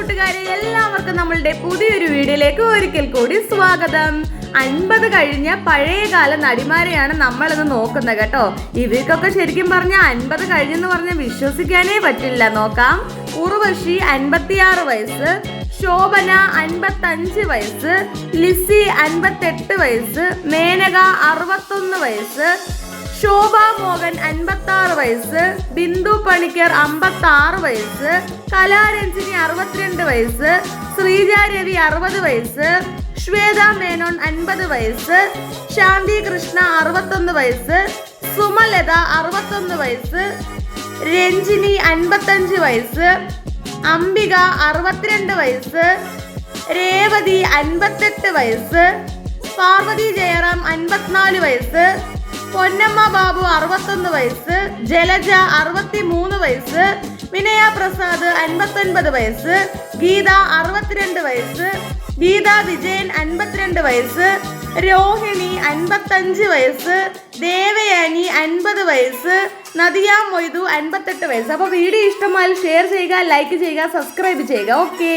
കൂട്ടുകാരെ എല്ലാവർക്കും നമ്മളുടെ പുതിയൊരു വീഡിയോയിലേക്ക് ഒരിക്കൽ കൂടി സ്വാഗതം. അൻപത് കഴിഞ്ഞ പഴയകാല നടിമാരെയാണ് നമ്മളിന്ന് നോക്കുന്നത് കേട്ടോ. ഇവർക്കൊക്കെ ശരിക്കും പറഞ്ഞ അൻപത് കഴിഞ്ഞെന്ന് പറഞ്ഞ വിശ്വസിക്കാനേ പറ്റില്ല. നോക്കാം. ഉർവശി അൻപത്തിയാറ് വയസ്സ് ശോഭന അൻപത്തഞ്ച് വയസ്സ് ലിസി അൻപത്തെട്ട് വയസ്സ് മേനക അറുപത്തൊന്ന് വയസ്സ് ശോഭ മോഹൻ അൻപത്തി ആറ് വയസ്സ് ബിന്ദു പണിക്കർ അമ്പത്തി ആറ് വയസ്സ് കലാരഞ്ജിനി അറുപത്തിരണ്ട് വയസ്സ് ശ്രീജ രവി അറുപത് വയസ്സ് ശ്വേത മേനോൻ അൻപത് വയസ്സ് ശാന്തി കൃഷ്ണ അറുപത്തൊന്ന് വയസ്സ് സുമലത അറുപത്തൊന്ന് വയസ്സ് രഞ്ജിനി അൻപത്തഞ്ച് വയസ്സ് അംബിക അറുപത്തിരണ്ട് വയസ്സ് രേവതി അൻപത്തെട്ട് വയസ്സ് പാർവതി ജയറാം അൻപത്തിനാല് വയസ്സ് പൊന്നമ്മ ബാബു അറുപത്തൊന്ന് വയസ്സ് ജലജ അറുപത്തി മൂന്ന് വയസ്സ് വിനയ പ്രസാദ് അൻപത്തൊൻപത് വയസ്സ് ഗീത അറുപത്തിരണ്ട് വയസ്സ് ഗീത വിജയൻ അൻപത്തിരണ്ട് വയസ്സ് രോഹിണി അൻപത്തഞ്ച് വയസ്സ് ദേവയാനി അൻപത് വയസ്സ് നദിയ മൊയ്തു അൻപത്തെട്ട് വയസ്സ്. അപ്പോൾ വീഡിയോ ഇഷ്ടമായാൽ ഷെയർ ചെയ്യുക ലൈക്ക് ചെയ്യുക സബ്സ്ക്രൈബ് ചെയ്യുക. ഓക്കേ